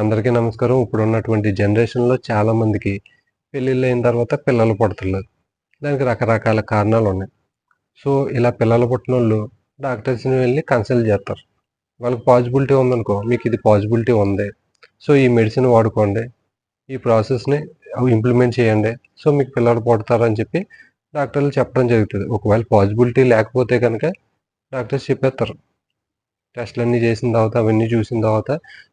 అందరికీ నమస్కారం. ఇప్పుడు ఉన్నటువంటి జనరేషన్లో చాలా మందికి పెళ్ళిళ్ళు అయిన తర్వాత పిల్లలు పుడతలేదు దానికి రకరకాల కారణాలు ఉన్నాయి. సో ఇలా పిల్లలు పుట్టిన వాళ్ళు డాక్టర్స్ని వెళ్ళి కన్సల్ట్ చేస్తారు. వాళ్ళకి పాజిబిలిటీ ఉందనుకో మీకు ఇది పాజిబిలిటీ ఉంది. సో ఈ మెడిసిన్ వాడుకోండి. ఈ ప్రాసెస్ని ఇంప్లిమెంట్ చేయండి. సో మీకు పిల్లలు పుడతారని చెప్పి డాక్టర్లు చెప్పడం జరుగుతుంది. ఒకవేళ పాజిబిలిటీ లేకపోతే కనుక డాక్టర్స్ చెప్పేస్తారు. టెస్ట్లు అన్నీ చేసిన తర్వాత అవన్నీ చూసిన తర్వాత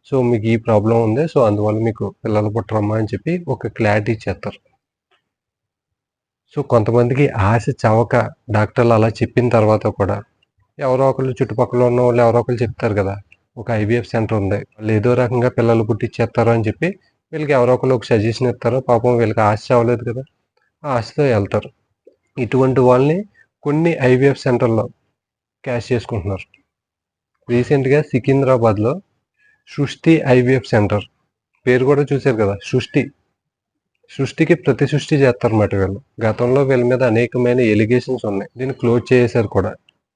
సో మీకు ఈ ప్రాబ్లం ఉంది సో అందువల్ల మీకు పిల్లలు పుట్టరమ్మా అని చెప్పి ఒక క్లారిటీ ఇచ్చేస్తారు. సో కొంతమందికి ఆశ చవక డాక్టర్లు అలా చెప్పిన తర్వాత కూడా ఎవరో ఒకళ్ళు చుట్టుపక్కల ఉన్న వాళ్ళు ఎవరో ఒకళ్ళు చెప్తారు కదా ఒక ఐవీఎఫ్ సెంటర్ ఉంది వాళ్ళు ఏదో రకంగా పిల్లలు పుట్టిచ్చేస్తారు అని చెప్పి వీళ్ళకి ఎవరో ఒకళ్ళు ఒక సజెషన్ ఇస్తారు పాపం వీళ్ళకి ఆశ అవ్వలేదు కదా ఆ ఆశతో వెళ్తారు. ఇటువంటి వాళ్ళని కొన్ని ఐవీఎఫ్ సెంటర్లో క్యాష్ చేసుకుంటున్నారు. రీసెంట్గా సికింద్రాబాద్లో సృష్టి ఐవీఎఫ్ సెంటర్ పేరు కూడా చూశారు కదా సృష్టి. సృష్టికి ప్రతి సృష్టి చేస్తారన్నమాట వీళ్ళు. గతంలో వీళ్ళ మీద అనేకమైన ఎలిగేషన్స్ ఉన్నాయి. దీన్ని క్లోజ్ చేసేసారు కూడా.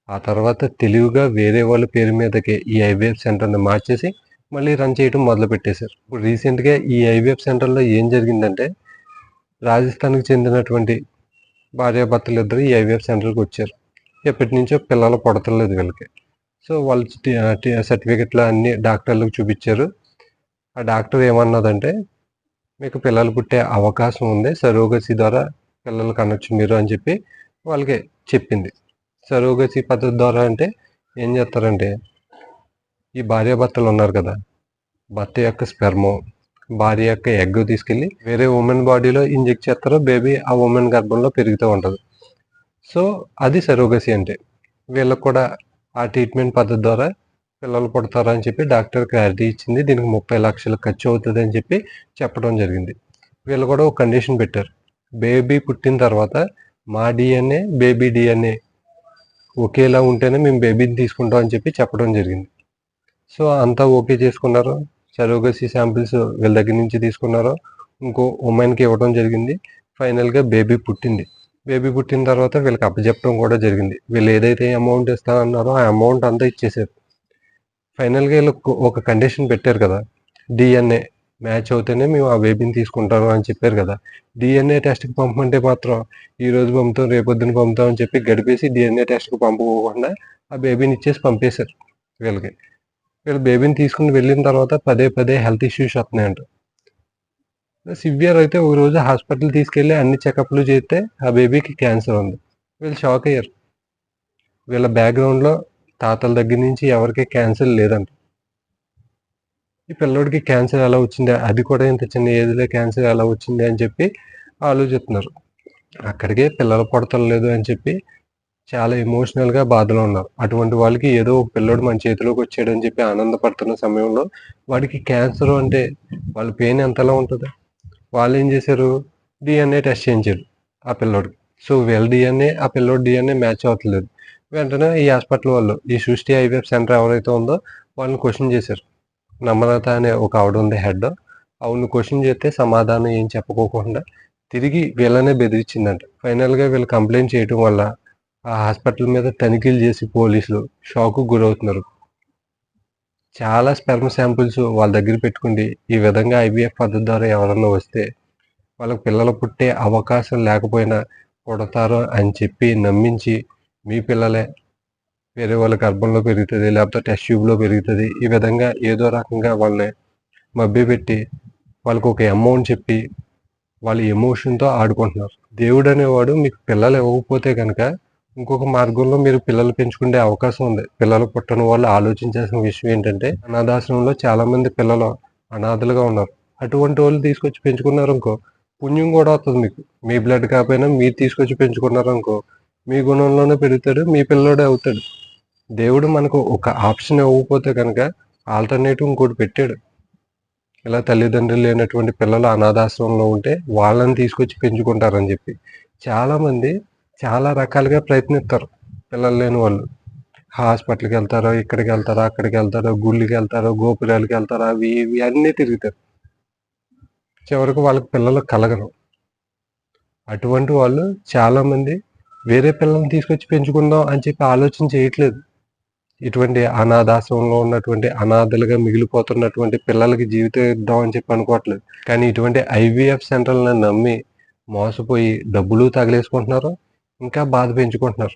ఆ తర్వాత తెలివిగా వేరే వాళ్ళ పేరు మీదకి ఈ ఐవీఎఫ్ సెంటర్ని మార్చేసి మళ్ళీ రన్ చేయడం మొదలు పెట్టేశారు ఇప్పుడు రీసెంట్గా ఈ ఐవీఎఫ్ సెంటర్లో ఏం జరిగిందంటే రాజస్థాన్కి చెందినటువంటి భార్యాభర్తలు ఇద్దరు ఈ ఐవీఎఫ్ సెంటర్కి వచ్చారు. ఎప్పటి నుంచో పిల్లలు పడతలేదు వీళ్ళకి. సో వాళ్ళు సర్టిఫికెట్లు అన్ని డాక్టర్లకు చూపించారు. ఆ డాక్టర్ ఏమన్నదంటే మీకు పిల్లలు పుట్టే అవకాశం ఉంది సరోగసి ద్వారా పిల్లలు కనొచ్చు మీరు అని చెప్పి వాళ్ళకి చెప్పింది. సరోగసి పద్ధతి ద్వారా అంటే ఏం చేస్తారంటే ఈ భార్యాభర్తలు ఉన్నారు కదా భర్త యొక్క స్పెర్మో భార్య యొక్క ఎగ్ తీసుకెళ్ళి వేరే ఉమెన్ బాడీలో ఇంజెక్ట్ చేస్తారో బేబీ ఆ ఉమెన్ గర్భంలో పెరుగుతూ ఉంటుంది. సో అది సరోగసి అంటే వీళ్ళకు కూడా ఆ ట్రీట్మెంట్ పద్ధతి ద్వారా పిల్లలు పుడతారు అని చెప్పి డాక్టర్ క్లారిటీ ఇచ్చింది. దీనికి ముప్పై లక్షలు ఖర్చు అవుతుంది అని చెప్పి చెప్పడం జరిగింది. వీళ్ళు కూడా ఒక కండిషన్ పెట్టారు. బేబీ పుట్టిన తర్వాత మా డిఎన్ఏ బేబీ డిఎన్ఏ ఒకేలా ఉంటేనే మేము బేబీని తీసుకుంటాం అని చెప్పి చెప్పడం జరిగింది. సో అంతా ఓకే చేసుకున్నారు. సరోగసీ శాంపిల్స్ వీళ్ళ దగ్గర నుంచి తీసుకున్నారు. ఇంకో ఉమెన్కి ఇవ్వడం జరిగింది. ఫైనల్గా బేబీ పుట్టింది. బేబీ పుట్టిన తర్వాత వీళ్ళకి అప్పచెప్పడం కూడా జరిగింది. వీళ్ళు ఏదైతే అమౌంట్ ఇస్తానన్నారో ఆ అమౌంట్ అంతా ఇచ్చేసారు ఫైనల్గా వీళ్ళు ఒక కండిషన్ పెట్టారు కదా. డిఎన్ఏ మ్యాచ్ అవుతేనే మేము ఆ బేబీని తీసుకుంటాము అని చెప్పారు కదా. డిఎన్ఏ టెస్ట్కి పంపమంటే మాత్రం ఈ రోజు పంపుతాం రేపొద్దున పంపుతాం అని చెప్పి గడిపేసి డిఎన్ఏ టెస్ట్కి పంపకోకుండా ఆ బేబీని ఇచ్చేసి పంపేశారు వీళ్ళకి. వీళ్ళు బేబీని తీసుకుని వెళ్ళిన తర్వాత పదే పదే హెల్త్ ఇష్యూస్ వస్తున్నాయంట. సివియర్ అయితే ఒక రోజు హాస్పిటల్ తీసుకెళ్ళి అన్ని చెకప్లు చేస్తే ఆ బేబీకి క్యాన్సర్ ఉంది. వీళ్ళు షాక్ అయ్యారు. వీళ్ళ బ్యాక్గ్రౌండ్లో తాతల దగ్గర నుంచి ఎవరికి క్యాన్సర్ లేదంట. ఈ పిల్లోడికి క్యాన్సర్ ఎలా వచ్చింది? అది కూడా ఇంత చిన్న ఏజ్లో క్యాన్సర్ ఎలా వచ్చింది? అని చెప్పి ఆలోచిస్తున్నారు. అక్కడికే పిల్లలు పడతలేదు అని చెప్పి చాలా ఎమోషనల్గా బాధలో ఉన్నారు. అటువంటి వాళ్ళకి ఏదో ఒక పిల్లోడు మన చేతిలోకి వచ్చాడు అని చెప్పి ఆనందపడుతున్న సమయంలో వాడికి క్యాన్సర్ అంటే వాళ్ళ పెయిన్ ఎంతలా ఉంటుంది? వాళ్ళు ఏం చేశారు డిఎన్ఏ టెస్ట్ చేయించారు ఆ పిల్లోడికి. సో వీళ్ళ డిఎన్ఏ ఆ పిల్లోడి డిఎన్ఏ మ్యాచ్ అవ్వట్లేదు వెంటనే ఈ హాస్పిటల్ వాళ్ళు ఈ సృష్టి ఐవీఎఫ్ సెంటర్ ఎవరైతే ఉందో వాళ్ళని క్వశ్చన్ చేశారు. నమ్రత అనే ఒక ఆవిడ ఉంది హెడ్. ఆవిడని క్వశ్చన్ చేస్తే సమాధానం ఏం చెప్పుకోకుండా తిరిగి వీళ్ళనే బెదిరించిందంట. ఫైనల్గా వీళ్ళు కంప్లైంట్ చేయడం వల్ల ఆ హాస్పిటల్ మీద తనిఖీలు చేసి పోలీసులు షాకు గురవుతున్నారు. చాలా స్పెర్మ్ శాంపుల్స్ వాళ్ళ దగ్గర పెట్టుకుంది ఈ విధంగా ఐవీఎఫ్ పద్ధతి ద్వారా ఎవరన్నా వస్తే వాళ్ళకి పిల్లలు పుట్టే అవకాశం లేకపోయినా పుడతారు అని చెప్పి నమ్మించి మీ పిల్లలే వేరే వాళ్ళ గర్భంలో పెరుగుతుంది లేకపోతే టెస్ట్ ట్యూబ్లో పెరుగుతుంది. ఈ విధంగా ఏదో రకంగా వాళ్ళని మభ్య పెట్టి వాళ్ళకి ఒక అమౌంట్ చెప్పి వాళ్ళ ఎమోషన్తో ఆడుకుంటున్నారు. దేవుడు అనేవాడు మీకు పిల్లలు ఇవ్వకపోతే కనుక ఇంకొక మార్గంలో మీరు పిల్లలు పెంచుకునే అవకాశం ఉంది. పిల్లలు పుట్టని వాళ్ళు ఆలోచించాల్సిన విషయం ఏంటంటే అనాథాశ్రమంలో చాలా మంది పిల్లలు అనాథలుగా ఉన్నారు. అటువంటి వాళ్ళు తీసుకొచ్చి పెంచుకున్నారు అనుకో పుణ్యం కూడా వస్తుంది మీకు. మీ బ్లడ్ కాకపోయినా మీరు తీసుకొచ్చి పెంచుకున్నారు అనుకో మీ గుణంలోనే పెరుగుతాడు మీ పిల్లోడే అవుతాడు. దేవుడు మనకు ఒక ఆప్షన్ ఇవ్వకపోతే కనుక ఆల్టర్నేటివ్ ఇంకోటి పెట్టాడు. ఇలా తల్లిదండ్రులు లేనటువంటి పిల్లలు అనాథాశ్రమంలో ఉంటే వాళ్ళని తీసుకొచ్చి పెంచుకుంటారని చెప్పి. చాలామంది చాలా రకాలుగా ప్రయత్నిస్తారు. పిల్లలు లేని వాళ్ళు. హాస్పిటల్కి వెళ్తారో ఇక్కడికి వెళ్తారో అక్కడికి వెళ్తారో గుళ్ళకి వెళ్తారో గోపురాలకి వెళ్తారో అవి ఇవి అన్నీ తిరుగుతారు. చివరికి వాళ్ళకి పిల్లలు కలగరు. అటువంటి వాళ్ళు చాలామంది వేరే పిల్లల్ని తీసుకొచ్చి పెంచుకుందాం అని చెప్పి ఆలోచన చేయట్లేదు. ఇటువంటి అనాథాశ్రమంలో ఉన్నటువంటి అనాథలుగా మిగిలిపోతున్నటువంటి పిల్లలకి జీవితం ఇద్దాం అని చెప్పి అనుకోవట్లేదు. కానీ ఇటువంటి ఐవీఎఫ్ సెంటర్లను నమ్మి మోసపోయి డబ్బులు తగిలేసుకుంటున్నారు. ఇంకా బాధ పెంచుకుంటున్నారు.